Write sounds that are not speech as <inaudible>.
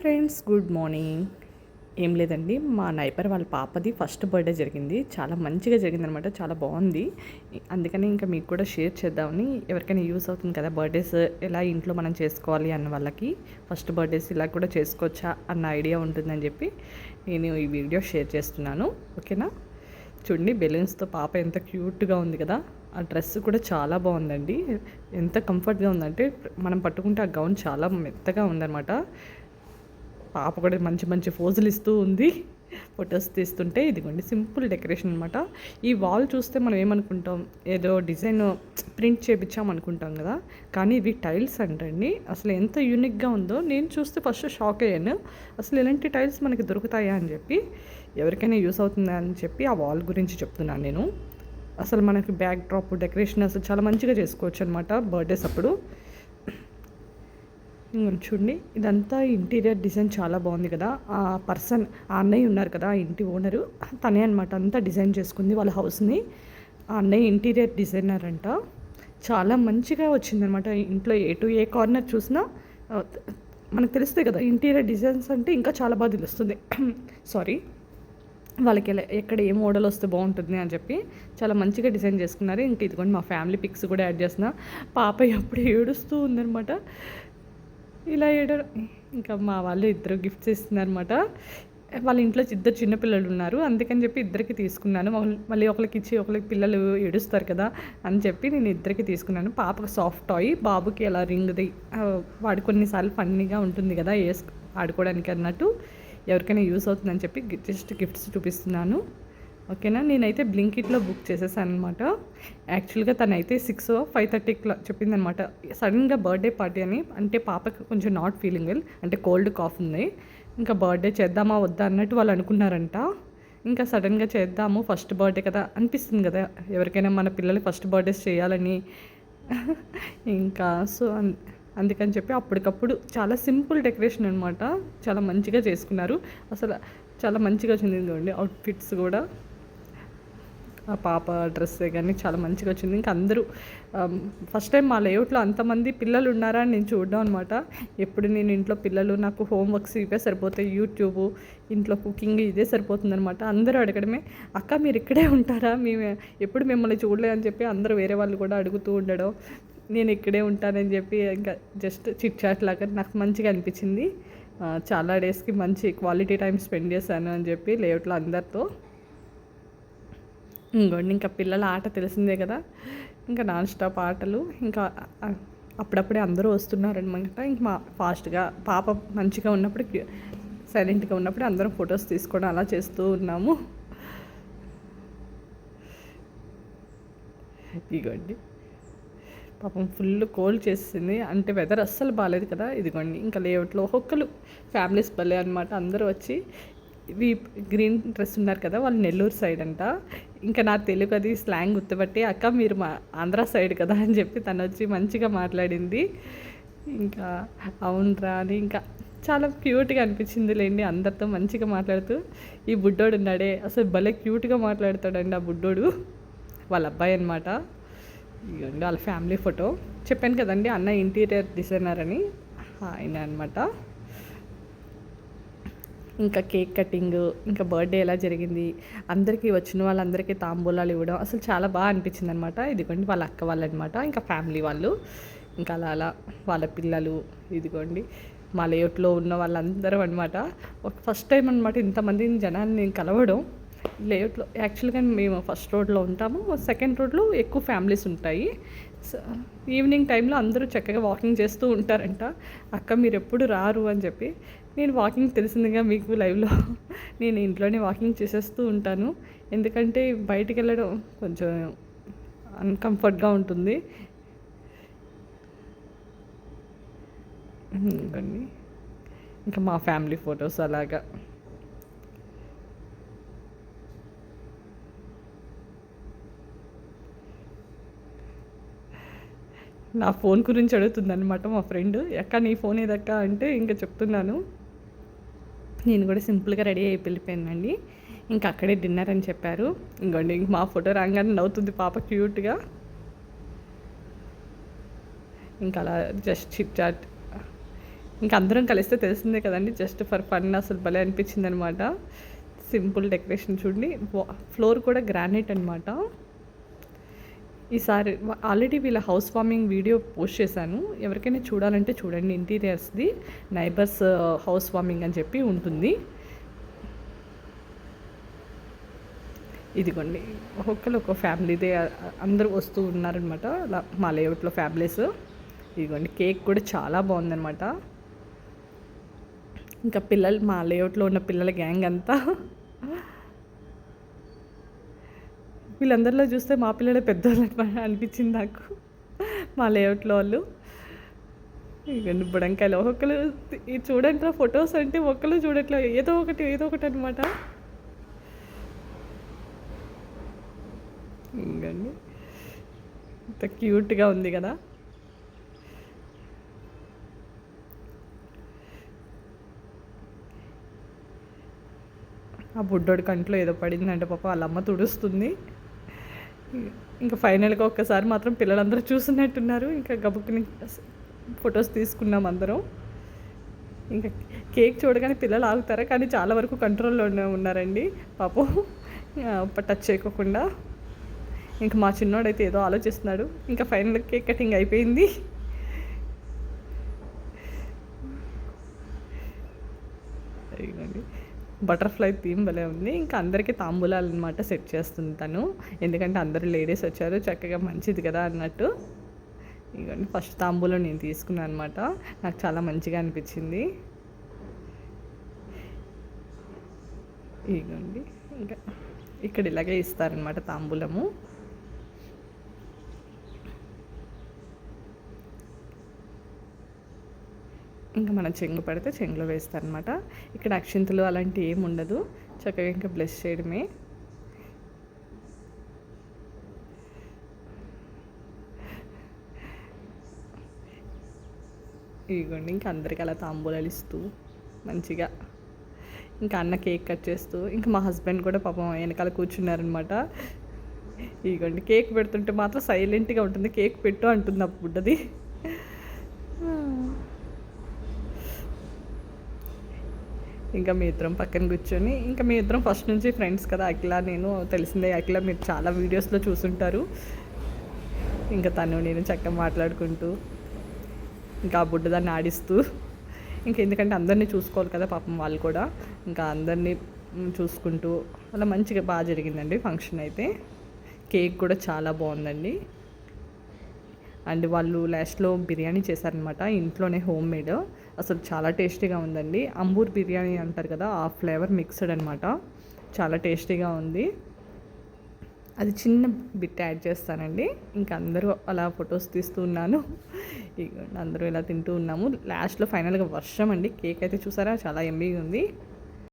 Friends good morning. ఏం లేదండి మా నైబర్ వాళ్ళ పాపది ఫస్ట్ బర్త్డే జరిగింది. చాలా మంచిగా జరిగిందనమాట చాలా బాగుంది. అందుకని ఇంకా మీకు కూడా షేర్ చేద్దామని ఎవరికైనా యూస్ అవుతుంది కదా బర్త్డేస్ ఎలా ఇంట్లో మనం చేసుకోవాలి అన్న వాళ్ళకి ఫస్ట్ బర్త్డేస్ ఇలా కూడా చేసుకోవచ్చా అన్న ఐడియా ఉంటుందని చెప్పి నేను ఈ వీడియో షేర్ చేస్తున్నాను. ఓకేనా? చూడండి బెలూన్స్తో పాప ఎంత క్యూట్గా ఉంది కదా. ఆ డ్రెస్ కూడా చాలా బాగుందండి. ఎంత కంఫర్ట్గా ఉందంటే మనం పట్టుకుంటే ఆ గౌన్ చాలా మెత్తగా ఉందన్నమాట పాప కూడా మంచి మంచి ఫోజులు ఇస్తూ ఉంది. ఫొటోస్ తీస్తుంటే ఇదిగోండి సింపుల్ డెకరేషన్ అనమాట ఈ వాల్ చూస్తే మనం ఏమనుకుంటాం? ఏదో డిజైన్ ప్రింట్ చేపించాం అనుకుంటాం కదా. కానీ ఇవి టైల్స్ అంటండి. అసలు ఎంత యూనిక్గా ఉందో నేను చూస్తే ఫస్ట్ షాక్ అయ్యాను. అసలు ఇలాంటి టైల్స్ మనకి దొరుకుతాయా అని చెప్పి ఎవరికైనా యూస్ అవుతుందా అని చెప్పి ఆ వాల్ గురించి చెప్తున్నాను నేను. అసలు మనకి బ్యాక్ డ్రాప్ డెకరేషన్ అసలు చాలా మంచిగా చేసుకోవచ్చు అనమాట బర్త్డేస్ అప్పుడు. చూడండి ఇదంతా ఇంటీరియర్ డిజైన్ చాలా బాగుంది కదా. ఆ పర్సన్ ఆ అన్నయ్య ఉన్నారు కదా ఆ ఇంటి ఓనరు. తనే అనమాట అంతా డిజైన్ చేసుకుంది వాళ్ళ హౌస్ని. ఆ అన్నయ్య ఇంటీరియర్ డిజైనర్ అంట. చాలా మంచిగా వచ్చిందనమాట ఇంట్లో ఏ టు ఏ కార్నర్ చూసినా మనకు తెలుస్తాయి కదా ఇంటీరియర్ డిజైన్స్ అంటే ఇంకా చాలా బాగా తెలుస్తుంది. <clears throat> సారీ వాళ్ళకి ఎలా ఎక్కడ ఏ మోడల్ వస్తే బాగుంటుంది అని చెప్పి చాలా మంచిగా డిజైన్ చేసుకున్నారు. ఇంక ఇదిగోండి మా ఫ్యామిలీ పిక్స్ కూడా యాడ్ చేసిన పాప ఎప్పుడు ఏడుస్తూ ఉందనమాట ఇలా ఏడ ఇంకా మా వాళ్ళు ఇద్దరు గిఫ్ట్స్ ఇస్తున్నారనమాట వాళ్ళ ఇంట్లో ఇద్దరు చిన్నపిల్లలు ఉన్నారు. అందుకని చెప్పి ఇద్దరికి తీసుకున్నాను. మళ్ళీ- ఒకరికి ఇచ్చి ఒకరికి పిల్లలు ఏడుస్తారు కదా అని చెప్పి నేను ఇద్దరికి తీసుకున్నాను. పాపకు సాఫ్ట్ టాయ్ బాబుకి అలా రింగ్ది వాడు కొన్నిసార్లు ఫన్నీగా ఉంటుంది కదా వేసు ఆడుకోవడానికి అన్నట్టు. ఎవరికైనా యూస్ అవుతుందని చెప్పి జస్ట్ గిఫ్ట్స్ చూపిస్తున్నాను. ఓకేనా? నేనైతే బ్లింకిట్లో బుక్ చేసేసాను అనమాట యాక్చువల్గా తనైతే సిక్స్ ఫైవ్ థర్టీకి చెప్పిందనమాట సడన్గా బర్త్డే పార్టీ అని అంటే పాపకి కొంచెం నాట్ ఫీలింగ్ వెల్ అంటే కోల్డ్ కాఫ్ ఉంది. ఇంకా బర్త్డే చేద్దామా వద్దా అన్నట్టు వాళ్ళు అనుకున్నారంట. ఇంకా సడన్గా చేద్దాము ఫస్ట్ బర్త్డే కదా అనిపిస్తుంది కదా ఎవరికైనా మన పిల్లలు ఫస్ట్ బర్త్డేస్ చేయాలని. ఇంకా సో అన్- అందుకని చెప్పి అప్పటికప్పుడు చాలా సింపుల్ డెకరేషన్ అనమాట చాలా మంచిగా చేసుకున్నారు. అసలు చాలా మంచిగా వచ్చింది అవుట్ఫిట్స్ కూడా. ఆ పాప డ్రెస్ కానీ చాలా మంచిగా వచ్చింది. ఇంకా అందరూ ఫస్ట్ టైం మా లేఅవుట్లో అంతమంది పిల్లలు ఉన్నారా అని నేను చూడడం అనమాట ఎప్పుడు నేను ఇంట్లో పిల్లలు నాకు హోంవర్క్స్ ఇవే సరిపోతాయి యూట్యూబ్ ఇంట్లో కుకింగ్ ఇదే సరిపోతుందనమాట అందరూ అడగడమే అక్క మీరు ఇక్కడే ఉంటారా? మేము ఎప్పుడు మిమ్మల్ని చూడలే అని చెప్పి అందరూ వేరే వాళ్ళు కూడా అడుగుతూ ఉండడం నేను ఇక్కడే ఉంటానని చెప్పి ఇంకా జస్ట్ చిట్ చాట్ లాగా నాకు మంచిగా అనిపించింది. చాలా డేస్కి మంచి క్వాలిటీ టైం స్పెండ్ చేశాను అని చెప్పి లేఅవుట్లో అందరితో. ఇంకోండి ఇంకా పిల్లల ఆట తెలిసిందే కదా. ఇంకా నాన్ స్టాప్ ఆటలు ఇంకా అప్పుడప్పుడే అందరూ వస్తున్నారనమాట ఇంక మా ఫాస్ట్గా పాప మంచిగా ఉన్నప్పుడు సైలెంట్గా ఉన్నప్పుడు అందరం ఫొటోస్ తీసుకోవడం అలా చేస్తూ ఉన్నాము. ఇదిగోండి పాపం ఫుల్ కోల్డ్ చేసింది. అంటే వెదర్ అస్సలు బాగాలేదు కదా. ఇదిగోండి ఇంకా లేఅవుట్లో ఒక్కొక్కరు ఫ్యామిలీస్ భలే అనమాట అందరూ వచ్చి ఇవి గ్రీన్ డ్రెస్ ఉన్నారు కదా వాళ్ళు నెల్లూరు సైడ్ అంట. ఇంకా నా తెలుగు అది స్లాంగ్ గుర్తుపట్టి అక్క మీరు మా ఆంధ్ర సైడ్ కదా అని చెప్పి తను వచ్చి మంచిగా మాట్లాడింది. ఇంకా అవునరా అని ఇంకా చాలా క్యూట్గా అనిపించింది లేండి అందరితో మంచిగా మాట్లాడుతూ. ఈ బుడ్డోడు ఉన్నాడే అసలు భలే క్యూట్గా మాట్లాడతాడండి ఆ బుడ్డోడు. వాళ్ళ అబ్బాయి అనమాట ఇవ్వండి వాళ్ళ ఫ్యామిలీ ఫోటో. చెప్పాను కదండి అన్న ఇంటీరియర్ డిజైనర్ అని ఆయన అనమాట ఇంకా కేక్ కటింగ్ ఇంకా బర్త్డే ఎలా జరిగింది అందరికీ వచ్చిన వాళ్ళందరికీ తాంబూలాలు ఇవ్వడం అసలు చాలా బాగా అనిపించింది అనమాట ఇదిగోండి వాళ్ళ అక్క వాళ్ళు అనమాట ఇంకా ఫ్యామిలీ వాళ్ళు ఇంకా అలా అలా వాళ్ళ పిల్లలు ఇదిగోండి మా లేఅవుట్లో ఉన్న వాళ్ళందరూ అనమాట ఫస్ట్ టైం అనమాట ఇంతమంది జనాన్ని నేను కలవడం. లేఅవుట్లో యాక్చువల్గా మేము ఫస్ట్ రోడ్లో ఉంటాము. సెకండ్ రోడ్లో ఎక్కువ ఫ్యామిలీస్ ఉంటాయి. సో ఈవినింగ్ టైంలో అందరూ చక్కగా వాకింగ్ చేస్తూ ఉంటారంట. అక్క మీరు ఎప్పుడు రారు? అని చెప్పి. నేను వాకింగ్ తెలిసిందిగా మీకు లైవ్లో <laughs> నేను ఇంట్లోనే వాకింగ్ చేసేస్తూ ఉంటాను. ఎందుకంటే బయటికి వెళ్ళడం కొంచెం అన్కంఫర్ట్గా ఉంటుంది. ఇంకా మా ఫ్యామిలీ ఫొటోస్ అలాగా. నా ఫోన్ గురించి అడుగుతుందనమాట మా ఫ్రెండ్. ఎక్క నీ ఫోన్ ఏదక్క? అంటే ఇంకా చెప్తున్నాను. నేను కూడా సింపుల్గా రెడీ అయి వెళ్ళిపోయానండి. ఇంకా అక్కడే డిన్నర్ అని చెప్పారు. ఇంకోండి ఇంక మా ఫోటో రాగానే నవ్వుతుంది పాప క్యూట్గా. ఇంకా అలా జస్ట్ చిట్ చాట్. ఇంకా అందరం కలిస్తే తెలిసిందే కదండి జస్ట్ ఫర్ ఫన్ అసలు భలే అనిపించింది అనమాట సింపుల్ డెకరేషన్ చూడండి. ఫ్లోర్ కూడా గ్రానైట్ అనమాట ఈసారి ఆల్రెడీ వీళ్ళ హౌస్ వార్మింగ్ వీడియో పోస్ట్ చేశాను. ఎవరికైనా చూడాలంటే చూడండి. ఇంటీరియర్స్ది నైబర్స్ హౌస్ వార్మింగ్ అని చెప్పి ఉంటుంది. ఇదిగోండి. ఒక్కొక్కరు ఒక ఫ్యామిలీదే అందరూ వస్తూ ఉన్నారనమాట మా లేఅవుట్లో ఫ్యామిలీస్. ఇదిగోండి. కేక్ కూడా చాలా బాగుందనమాట ఇంకా పిల్లలు మా లేఅవుట్లో ఉన్న పిల్లల గ్యాంగ్ అంతా. వీళ్ళందరిలో చూస్తే మా పిల్లలే పెద్దవాళ్ళు <laughs> అనిపించింది నాకు. మా లేఅవుట్లో వాళ్ళు. ఇవన్నీ బుడంకాయలు. ఒక్కొక్కరు ఇది చూడండి ఫొటోస్ అంటే ఒక్కరు చూడట్లేదు ఏదో ఒకటి ఏదో ఒకటి అనమాట ఇంకండి. ఇంత క్యూట్గా ఉంది కదా. ఆ బుడ్డోడి కంట్లో ఏదో పడిందంటే పాప. వాళ్ళ అమ్మ తుడుస్తుంది. ఇంకా ఫైనల్గా ఒక్కసారి మాత్రం పిల్లలందరూ చూసినట్టున్నారు. ఇంకా గబుక్కుని ఫొటోస్ తీసుకున్నాం అందరం. ఇంకా కేక్ చూడగానే పిల్లలు ఆగుతారా? కానీ చాలా వరకు కంట్రోల్లోనే ఉన్నారండి. పాపం టచ్ చేయకోకుండా. ఇంకా మా చిన్నోడైతే ఏదో ఆలోచిస్తున్నాడు. ఇంకా ఫైనల్ కేక్ కటింగ్ అయిపోయింది. బటర్ఫ్లై థీమ్ భలే ఉంది. ఇంకా అందరికీ తాంబూలాలు అనమాట సెట్ చేస్తుంది తను. ఎందుకంటే అందరూ లేడీస్ వచ్చారు చక్కగా మంచిది కదా అన్నట్టు. ఇవ్వండి ఫస్ట్ తాంబూలం నేను తీసుకున్నాను అనమాట నాకు చాలా మంచిగా అనిపించింది. ఇగోండి ఇంకా ఇక్కడ ఇలాగే ఇస్తారనమాట తాంబూలము. ఇంకా మనం చెంగు పడితే చెంగులో వేస్తారనమాట. ఇక్కడ అక్షింతలు అలాంటివి ఏమి ఉండదు. చక్కగా ఇంకా బ్లెస్ చేయడమే. ఇదిగోండి ఇంకా అందరికి అలా తాంబూలాలు ఇస్తూ మంచిగా. ఇంకా అన్న కేక్ కట్ చేస్తూ ఇంకా మా హస్బెండ్ కూడా పాపం వెనకాల కూర్చున్నారనమాట. ఇదిగోండి కేక్ పెడుతుంటే మాత్రం సైలెంట్గా ఉంటుంది. కేక్ పెట్టు అంటుంది అప్పుడుది ఇంకా మీ ఇద్దరం పక్కన కూర్చొని ఇంకా మీ ఇద్దరం ఫస్ట్ నుంచి ఫ్రెండ్స్ కదా అఖిల. నేను తెలిసిందే అఖిల మీరు చాలా వీడియోస్లో చూసుంటారు. ఇంకా తను నేను చక్కగా మాట్లాడుకుంటూ ఇంకా ఆ బుడ్డదాన్ని ఆడిస్తూ. ఇంకా ఎందుకంటే అందరినీ చూసుకోవాలి కదా పాపం వాళ్ళు కూడా. ఇంకా అందరినీ చూసుకుంటూ అలా మంచిగా బాగా జరిగిందండి ఫంక్షన్ అయితే. కేక్ కూడా చాలా బాగుందండి. అండ్ వాళ్ళు లాస్ట్లో బిర్యానీ చేశారనమాట ఇంట్లోనే హోమ్ మేడ్ అసలు చాలా టేస్టీగా ఉందండి. అంబూర్ బిర్యానీ అంటారు కదా ఆ ఫ్లేవర్ మిక్స్డ్ అనమాట చాలా టేస్టీగా ఉంది. అది చిన్న బిట్ యాడ్ చేస్తానండి. ఇంకా అందరూ అలా ఫొటోస్ తీస్తూ ఉన్నాను. అందరూ ఇలా తింటూ ఉన్నాము. లాస్ట్లో ఫైనల్గా వర్షం అండి. కేక్ అయితే చూసారా? చాలా ఎమ్మీగా ఉంది.